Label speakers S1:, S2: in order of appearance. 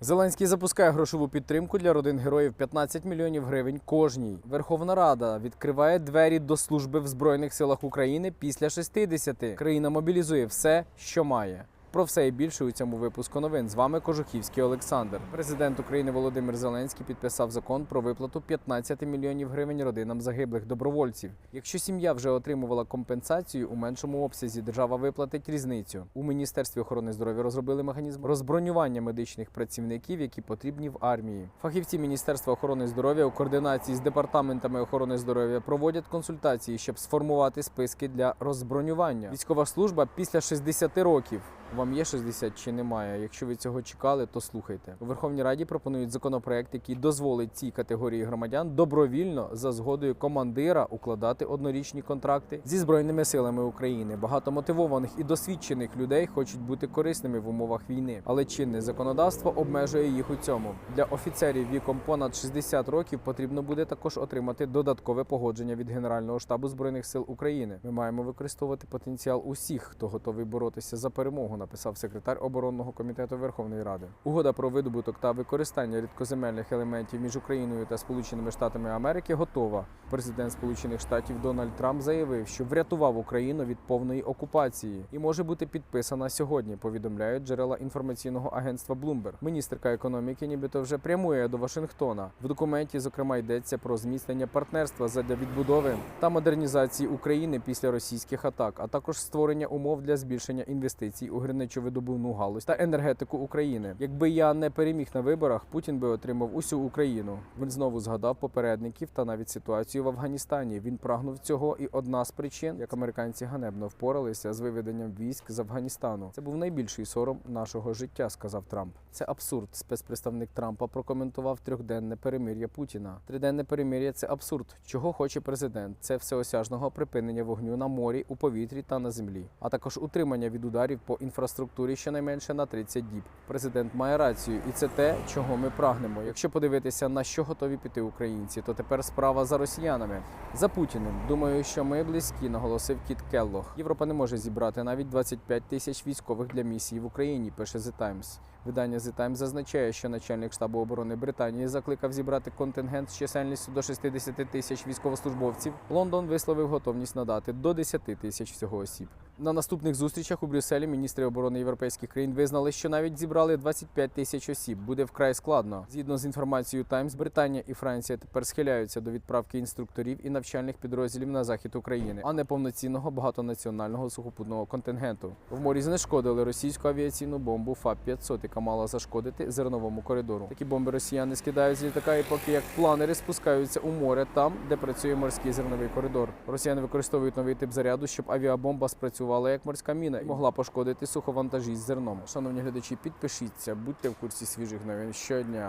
S1: Зеленський запускає грошову підтримку для родин героїв 15 мільйонів гривень кожній. Верховна Рада відкриває двері до служби в Збройних силах України після 60. Країна мобілізує все, що має. Про все і більше у цьому випуску новин. З вами Кожухівський Олександр. Президент України Володимир Зеленський підписав закон про виплату 15 мільйонів гривень родинам загиблих добровольців. Якщо сім'я вже отримувала компенсацію у меншому обсязі, держава виплатить різницю. У міністерстві охорони здоров'я розробили механізм розбронювання медичних працівників, які потрібні в армії. Фахівці Міністерства охорони здоров'я у координації з департаментами охорони здоров'я проводять консультації, щоб сформувати списки для розбронювання. Військова служба після 60 років. Вам є 60 чи немає? Якщо ви цього чекали, то слухайте. У Верховній Раді пропонують законопроект, який дозволить цій категорії громадян добровільно за згодою командира укладати однорічні контракти зі збройними силами України. Багато мотивованих і досвідчених людей хочуть бути корисними в умовах війни, але чинне законодавство обмежує їх у цьому. Для офіцерів віком понад 60 років потрібно буде також отримати додаткове погодження від Генерального штабу збройних сил України. Ми маємо використовувати потенціал усіх, хто готовий боротися за перемогу написав секретар оборонного комітету Верховної Ради. Угода про видобуток та використання рідкоземельних елементів між Україною та Сполученими Штатами Америки готова. Президент Сполучених Штатів Дональд Трамп заявив, що врятував Україну від повної окупації і може бути підписана сьогодні. Повідомляють джерела інформаційного агентства Bloomberg. Міністерка економіки, нібито вже прямує до Вашингтона. В документі, зокрема, йдеться про зміцнення партнерства задля відбудови та модернізації України після російських атак, а також створення умов для збільшення інвестицій у гірничовидобувну галузь та енергетику України. Якби я не переміг на виборах, Путін би отримав усю Україну. Він знову згадав попередників та навіть ситуацію в Афганістані. Він прагнув цього, і одна з причин, як американці ганебно впоралися з виведенням військ з Афганістану. Це був найбільший сором нашого життя, сказав Трамп. Це абсурд. Спецпредставник Трампа прокоментував трьохденне перемир'я Путіна. Триденне перемир'я це абсурд. Чого хоче президент? Це всеосяжного припинення вогню на морі, у повітрі та на землі, а також утримання від ударів по інфраструктурі щонайменше на 30 діб. Президент має рацію, і це те, чого ми прагнемо. Якщо подивитися на що готові піти українці, то тепер справа за росіянами. За Путіним. Думаю, що ми близькі, наголосив Кіт Келлох. Європа не може зібрати навіть 25 тисяч військових для місії в Україні. Пише The Times. Видання The Times зазначає, що начальник штабу оборони Британії закликав зібрати контингент з чисельністю до 60 тисяч військовослужбовців. Лондон висловив готовність надати до 10 тисяч всього осіб. На наступних зустрічах у Брюсселі міністри оборони європейських країн визнали, що навіть зібрали 25 тисяч осіб. Буде вкрай складно. Згідно з інформацією Times, Британія і Франція тепер схиляються до відправки інструкторів і навчальних підрозділів на захід України, а не повноцінного багатонаціонального сухопутного контингенту. В морі знешкодили російську авіаційну бомбу ФАП 500 яка мала зашкодити зерновому коридору. Такі бомби росіяни скидають з літака, і поки як планери спускаються у море там, де працює морський зерновий коридор. Росіяни використовують новий тип заряду, щоб авіабомба спрацювала як морська міна і могла пошкодити суховантажі з зерном. Шановні глядачі, підпишіться, будьте в курсі свіжих новин щодня.